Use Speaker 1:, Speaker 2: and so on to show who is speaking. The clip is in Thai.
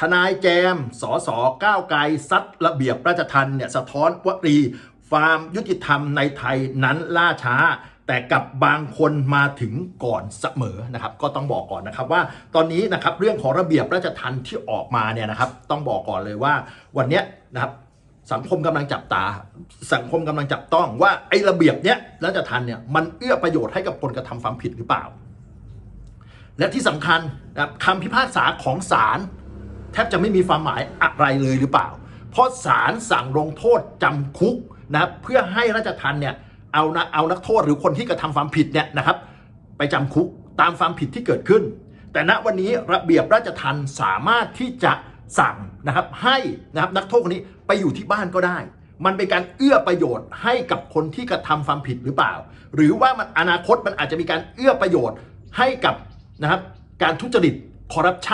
Speaker 1: ทนายแจม สสก้าวไกลซัดระเบียบราชทันเนี่ยสะท้อนวรีความยุติธรรมในไทยนั้นล่าช้า แต่กับบางคนมาถึงก่อนเสมอนะครับ ก็ต้องบอกก่อนนะครับว่าตอนนี้นะครับเรื่องของระเบียบราชทันที่ออกมาเนี่ยนะครับ ต้องบอกก่อนเลยว่าวันนี้นะครับสังคมกำลังจับตา สังคมกำลังจับต้องว่าไอ้ระเบียบเนี้ยราชทันเนี่ยมันเอื้อประโยชน์ให้กับคนกระทำความผิดหรือเปล่า และที่สำคัญนะครับคำพิพากษาของศาล แทบจะไม่มีความหมายอะไรเลยหรือเปล่า เพราะศาลสั่งลงโทษจำคุกนะเพื่อให้ราชทันเนี่ยเอานะเอานักโทษหรือคนที่กระทำความผิดเนี่ยนะครับ ไปจำคุกตามความผิดที่เกิดขึ้น แต่ณวันนี้ระเบียบราชทันสามารถที่จะสั่งนะครับให้นะครับนักโทษคนนี้ไปอยู่ที่บ้านก็ได้ มันเป็นการเอื้อประโยชน์ให้กับคนที่กระทำความผิดหรือเปล่า หรือว่ามันอนาคตมันอาจจะมีการเอื้อประโยชน์ให้กับนะครับการทุจริตคอร์รัปชัน